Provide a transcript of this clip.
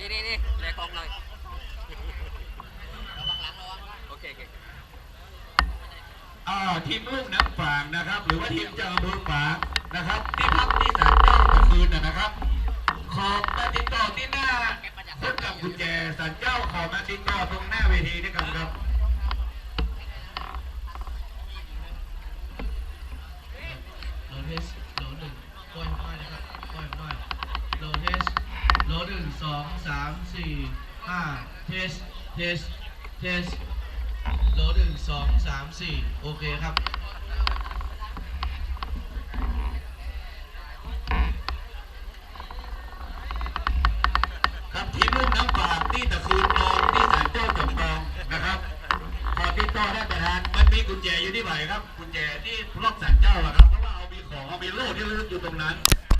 ตรงๆเลยระวังหลังระวังโอเคโอเคอ่าทีมลูกน้ำฝางนะครับ หรือว่าทีมจากอำเภอฝางนะครับที่พักที่ศาลเจ้าตะคืนนะนะครับขอบมาติดต่อที่หน้าพบกับกุญแจศาลเจ้าขอมาติดต่อตรงหน้าเวทีด้วยกันครับโลเทสโลหนึ่งปล่อยปล่อยนะครับปล่อยปล่อยโลเทสโล หนึ่งสองสามสี่ห้าเทส เทส เทสโลหนึ่งสองสามสี่โอเคครับครับทีมลูกน้ำฝางที่ตะคืนองที่ศาลเจ้าจำปองนะครับขอติดต่อได้ประธานมันมีกุญแจอยู่ที่ไหนครับกุญแจที่ล็อกศาลเจ้าอะครับเพราะว่าเอามีของเอามีโล่ที่ระลึกอยู่ตรงนั้น